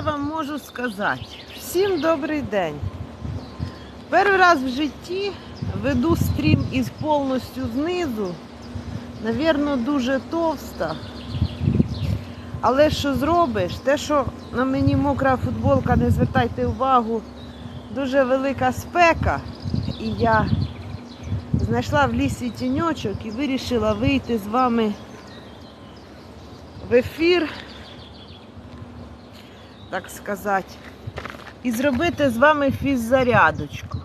вам можу сказати? Всім добрий день. Перший раз в житті веду стрім із повністю знизу. Навірно, дуже товста. Але що зробиш? Те, що на мені мокра футболка, не звертайте увагу, дуже велика спека. І я знайшла в лісі тіньочок і вирішила вийти з вами в ефір, так сказати, і зробити з вами фіззарядочку.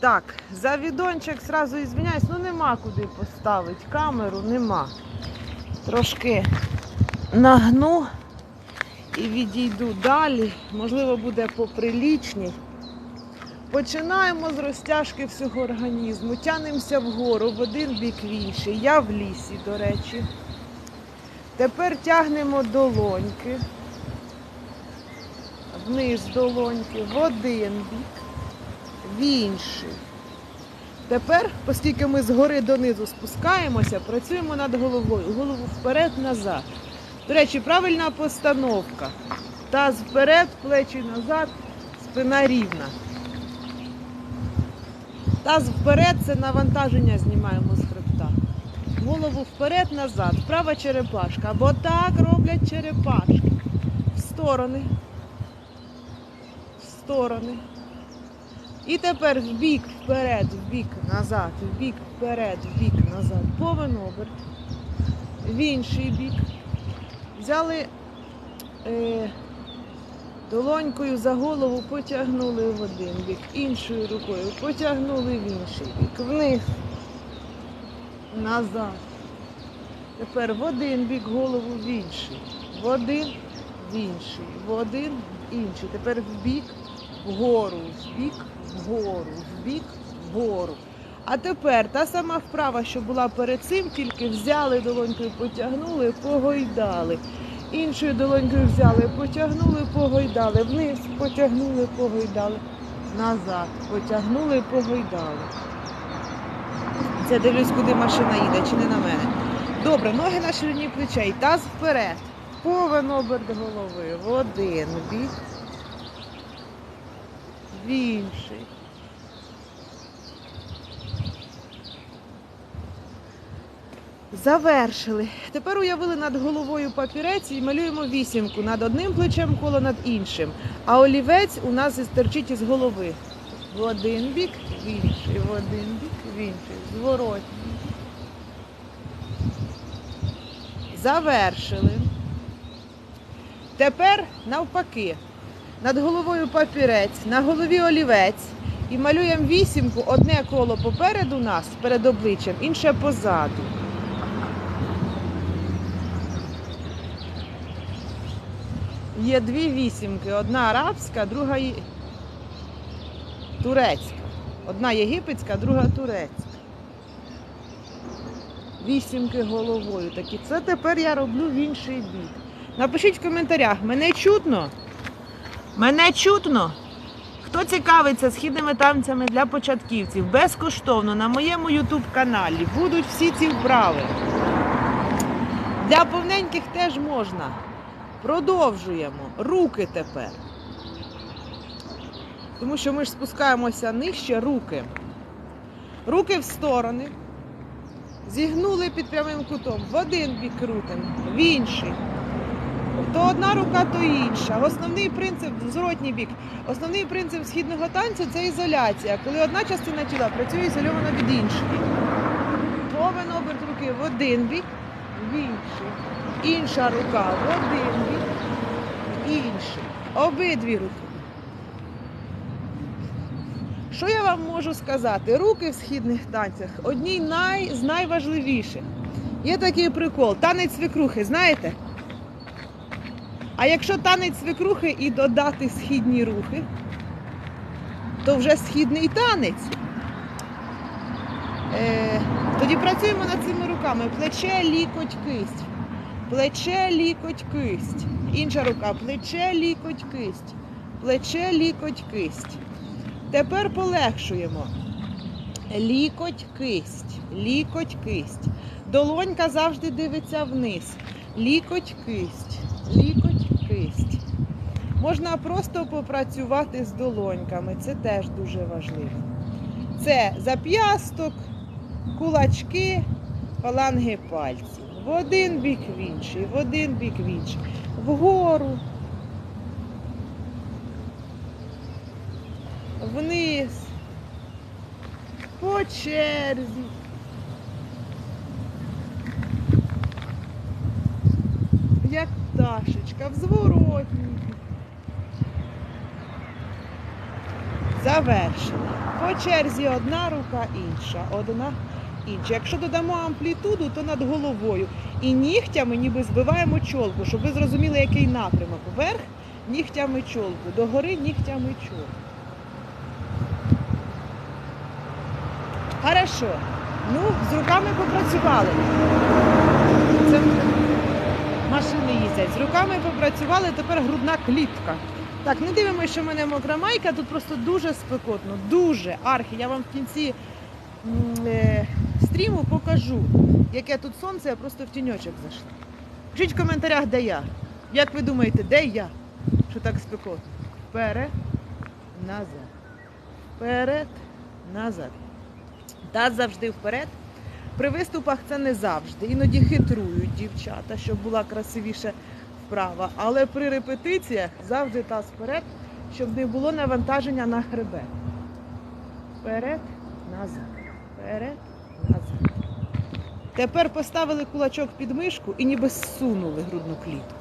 Так, за відончик зразу ізвиняюсь, ну нема куди поставити камеру, нема. Трошки нагну і відійду далі. Можливо, буде поприлічній. Починаємо з розтяжки всього організму. Тянемося вгору в один бік в інший. Я в лісі, до речі. Тепер тягнемо долоньки. Вниз долоньки, в один бік, в інший. Тепер, оскільки ми згори донизу спускаємося, працюємо над головою. Голову вперед-назад. До речі, правильна постановка. Таз вперед, плечі назад, спина рівна. Таз вперед це навантаження знімаємо з хребта. Голову вперед-назад, вправа черепашка. Бо так роблять черепашки. В сторони. Сторони. І тепер в бік, вперед, в бік, назад, в бік, вперед, в бік, назад. Повен оберт. В інший бік. Взяли е, долонькою за голову, потягнули в один бік, іншою рукою потягнули в інший бік. Вниз, назад. Тепер в один бік голову в інший. В один, в інший, в один, в інший. Тепер в бік, вгору, в бік, вгору, в бік, вгору. А тепер та сама вправа, що була перед цим, тільки взяли долонькою, потягнули, погойдали. Іншою долонькою взяли, потягнули, погойдали. Вниз, потягнули, погойдали. Назад, потягнули, погойдали. Це дивлюсь, куди машина їде, чи не на мене. Добре, ноги на ширині плечей, таз вперед. Повен оберт голови. В один бік. В інший. Завершили. Тепер уявили над головою папірець і малюємо вісімку над одним плечем коло над іншим. А олівець у нас стерчить із голови. В один бік, в інший, в один бік, в інший. Зворотній. Завершили. Тепер навпаки. Над головою папірець, на голові олівець. І малюємо вісімку, одне коло попереду нас, перед обличчям, інше позаду. Є дві вісімки. Одна арабська, друга турецька. Одна єгипетська, друга турецька. Вісімки головою такі. Це тепер я роблю в інший бік. Напишіть в коментарях, мене чутно? Мене чутно? Хто цікавиться східними танцями для початківців безкоштовно на моєму YouTube каналі будуть всі ці вправи. Для повненьких теж можна. Продовжуємо. Руки тепер. Тому що ми ж спускаємося нижче руки. Руки в сторони. Зігнули під прямим кутом. В один бік крутимо, в інший. То одна рука, то інша. Основний принцип зворотній бік. Основний принцип східного танцю це ізоляція. Коли одна частина тіла працює ізольовано від іншої. Повен оберт руки в один бік, в інший. Інша рука в один бік, в інший. Обидві руки. Що я вам можу сказати? Руки в східних танцях одні най, з найважливіших. Є такий прикол. Танець свекрухи, знаєте? А якщо танець свекрухи і додати східні рухи, то вже східний танець. Е, тоді працюємо над цими руками. Плече, лікоть, кисть. Плече, лікоть, кисть. Інша рука. Плече, лікоть, кисть. Плече, лікоть, кисть. Тепер полегшуємо. Лікоть, кисть. Лікоть, кисть. Долонька завжди дивиться вниз. Лікоть, кисть. Лікоть, кисть. Можна просто попрацювати з долоньками, це теж дуже важливо. Це зап'ясток, кулачки, фаланги пальців. В один бік в інший, в один бік в інший. Вгору. Вниз. По черзі. Як пташечка, в зворотній. бік. Завершено. По черзі одна рука, інша, одна, інша. Якщо додамо амплітуду, то над головою. І нігтями ніби збиваємо чолку, щоб ви зрозуміли, який напрямок. Вверх нігтями чолку, догори нігтями чолку. Хорошо. Ну, з руками попрацювали. Це машини їздять. З руками попрацювали, тепер грудна клітка. Так, не дивимося, що в мене мокра майка, тут просто дуже спекотно, дуже архі. Я вам в кінці е, стріму покажу, яке тут сонце, я просто в тіньочок зайшла. Пишіть в коментарях, де я. Як ви думаєте, де я? Що так спекотно? Вперед, назад. Вперед, назад. Таз завжди вперед. При виступах це не завжди. Іноді хитрують дівчата, щоб була красивіша вправа. Але при репетиціях завжди таз вперед, щоб не було навантаження на хребет. Вперед, назад. Вперед, назад. Тепер поставили кулачок під мишку і ніби зсунули грудну клітку.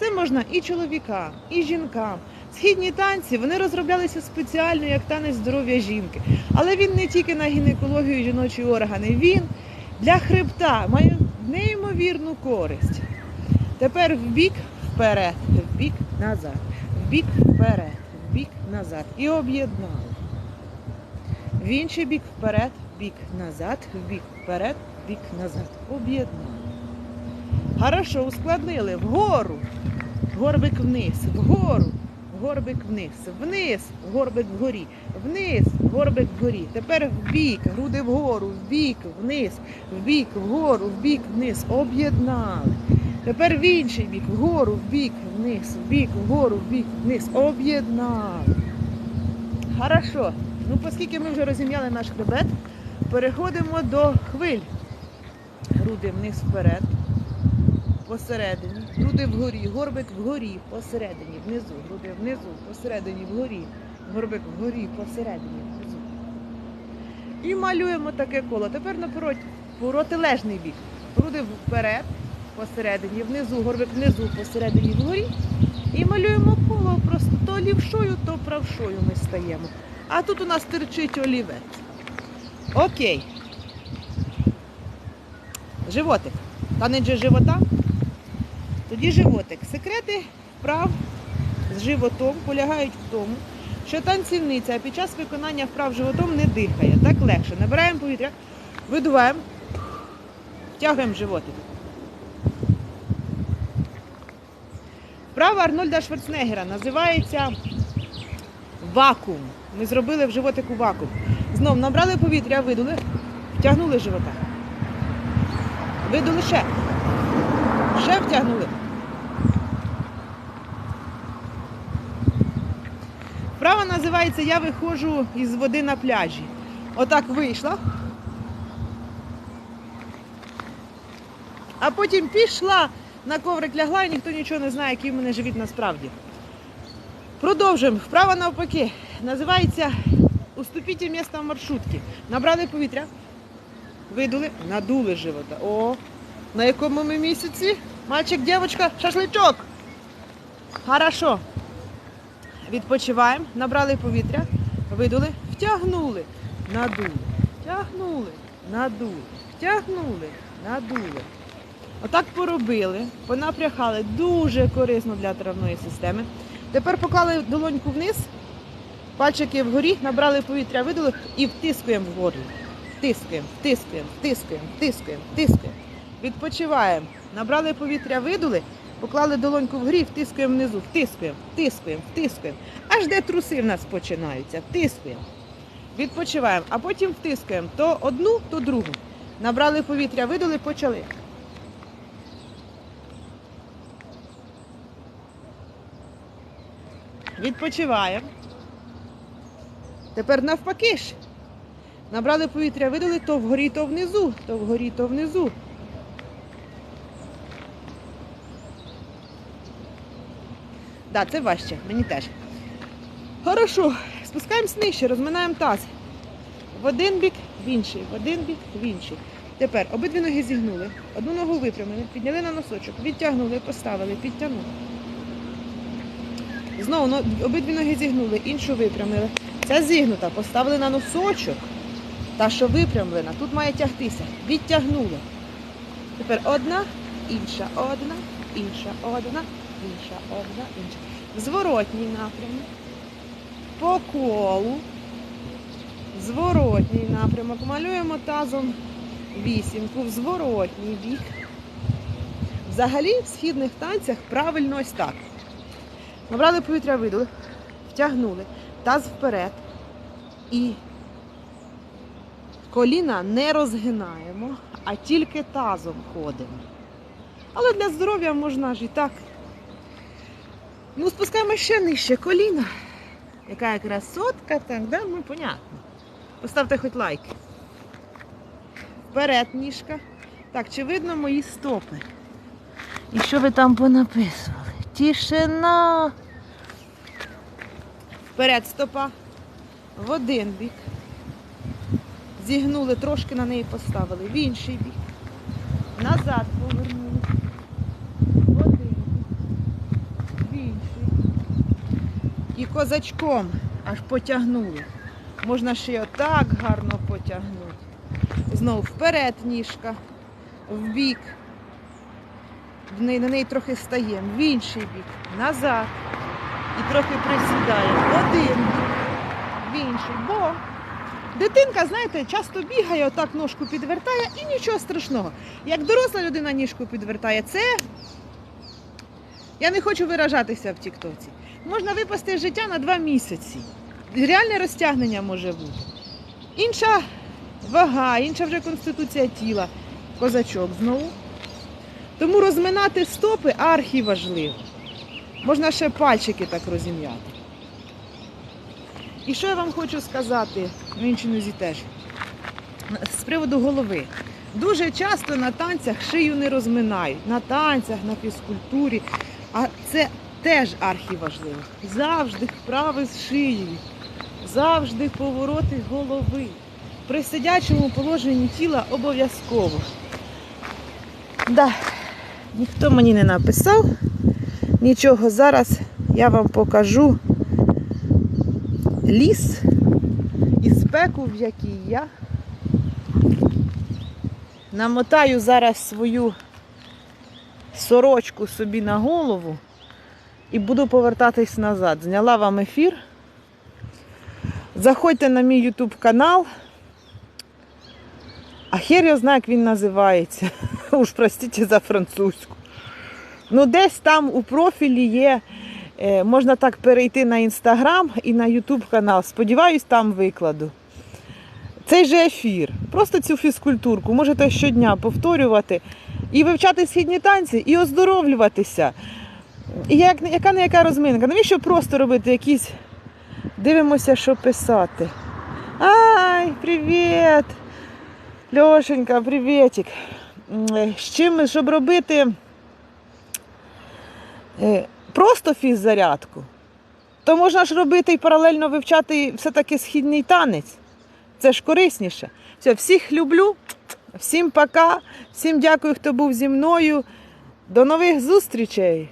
Це можна і чоловікам, і жінкам. Східні танці вони розроблялися спеціально як танець здоров'я жінки. Але він не тільки на гінекологію і жіночі органи, він для хребта має неймовірну користь. Тепер в бік вперед, в бік назад, в бік вперед, в бік назад. І об'єднали. В інший бік вперед, в бік назад, в бік вперед, в бік назад. Об'єднали. Хорошо, ускладнили вгору, горбик вниз, вгору, горбик вниз, вниз, горбик вгорі, вниз, горбик вгорі. Тепер в бік, груди вгору, в бік, вниз, в бік, вгору, в бік, вниз. Об'єднали. Тепер в інший бік, вгору, в бік, вниз, в бік, вгору, в бік, вниз. Об'єднали. Хорошо. Ну, оскільки ми вже розім'яли наш хребет, переходимо до хвиль. Груди вниз вперед, посередині, груди вгорі, горбик вгорі, посередині, внизу, груди внизу, посередині, вгорі, горбик вгорі, посередині, внизу. І малюємо таке коло. Тепер напроти, протилежний бік. Груди вперед, посередині, внизу, горбик внизу, посередині, вгорі. І малюємо коло просто то лівшою, то правшою ми стаємо. А тут у нас терчить олівець. Окей. Животик. Танець же живота. Тоді животик. Секрети вправ з животом полягають в тому, що танцівниця під час виконання вправ животом не дихає. Так легше. Набираємо повітря, видуваємо, втягуємо животик. Вправа Арнольда Шварценеггера називається вакуум. Ми зробили в животику вакуум. Знов набрали повітря, видули, втягнули живота. Видули ще. Ще втягнули. Вправа називається Я виходжу із води на пляжі. Отак вийшла. А потім пішла, на коврик лягла і ніхто нічого не знає, який в мене живіт насправді. Продовжуємо. Вправа навпаки. Називається Уступіть місто в маршрутці. Набрали повітря, видули, надули живота. О, на якому ми місяці? Мальчик, дівчинка, шашличок. Хорошо. Відпочиваємо, набрали повітря, видули, втягнули, надули, втягнули, надули, втягнули, надули. Отак поробили, понапрягали дуже корисно для травної системи. Тепер поклали долоньку вниз, пальчики вгорі, набрали повітря, видули і втискуємо вгору. Втискуємо, втискуємо, втискуємо, втискуємо, втискуємо. Відпочиваємо. Набрали повітря, видули, поклали долоньку вгорі, втискуємо внизу, втискуємо, втискуємо, втискуємо. Аж де труси в нас починаються, втискуємо. Відпочиваємо, а потім втискуємо то одну, то другу. Набрали повітря, видули, почали. Відпочиваємо. Тепер навпаки ж. Набрали повітря, видали то вгорі, то внизу, то вгорі, то внизу. Да, це важче, мені теж. Хорошо, спускаємось нижче, розминаємо таз. В один бік, в інший, в один бік, в інший. Тепер обидві ноги зігнули, одну ногу випрямили, підняли на носочок, відтягнули, поставили, підтягнули. Знову обидві ноги зігнули, іншу випрямили. Ця зігнута, поставили на носочок. Та, що випрямлена, тут має тягтися. Відтягнули. Тепер одна, інша, одна, інша, одна, інша, одна, інша. Зворотній напрямок. По колу. Зворотній напрямок. Малюємо тазом вісімку в зворотній бік. Взагалі в східних танцях правильно ось так. Набрали повітря, видали, втягнули, таз вперед і коліна не розгинаємо, а тільки тазом ходимо. Але для здоров'я можна ж і так. Ну, спускаємо ще нижче коліна. Яка красотка, так, да? Ну, понятно. Поставте хоч лайк. Вперед ніжка. Так, чи видно мої стопи? І що ви там понаписували? Тишина. Вперед стопа. В один бік. Зігнули, трошки на неї поставили. В інший бік. Назад повернули. В один бік. В інший. І козачком аж потягнули. Можна ще й отак гарно потягнути. Знову вперед ніжка, в бік. На неї трохи стаємо, в інший бік, назад. І трохи присідаємо. Один в інший. Бо дитинка, знаєте, часто бігає, отак ножку підвертає і нічого страшного. Як доросла людина ніжку підвертає, це я не хочу виражатися в Тіктоці. Можна випасти з життя на два місяці. Реальне розтягнення може бути. Інша вага, інша вже конституція тіла. Козачок знову. Тому розминати стопи архі важливо. Можна ще пальчики так розім'яти. І що я вам хочу сказати, в іншій нозі теж, з приводу голови. Дуже часто на танцях шию не розминають. На танцях, на фізкультурі. А це теж архіважливо. Завжди вправи з шиєю, завжди повороти голови. При сидячому положенні тіла обов'язково. Да, ніхто мені не написав нічого. Зараз я вам покажу ліс і спеку, в якій я намотаю зараз свою сорочку собі на голову і буду повертатись назад. Зняла вам ефір. Заходьте на мій YouTube канал. А хер його знає, як він називається. Уж простіть за французьку. Ну, десь там у профілі є. е, Можна так перейти на інстаграм і на Ютуб канал. Сподіваюсь, там викладу. Цей же ефір. Просто цю фізкультурку можете щодня повторювати і вивчати східні танці, і оздоровлюватися. Як, яка не яка розминка? Навіщо просто робити якісь. Дивимося, що писати. Ай, привіт! Льошенька, привітик. Е, З чим, щоб робити е, просто фіззарядку, то можна ж робити і паралельно вивчати все-таки східний танець. Це ж корисніше. Все, всіх люблю, всім пока, всім дякую, хто був зі мною. До нових зустрічей!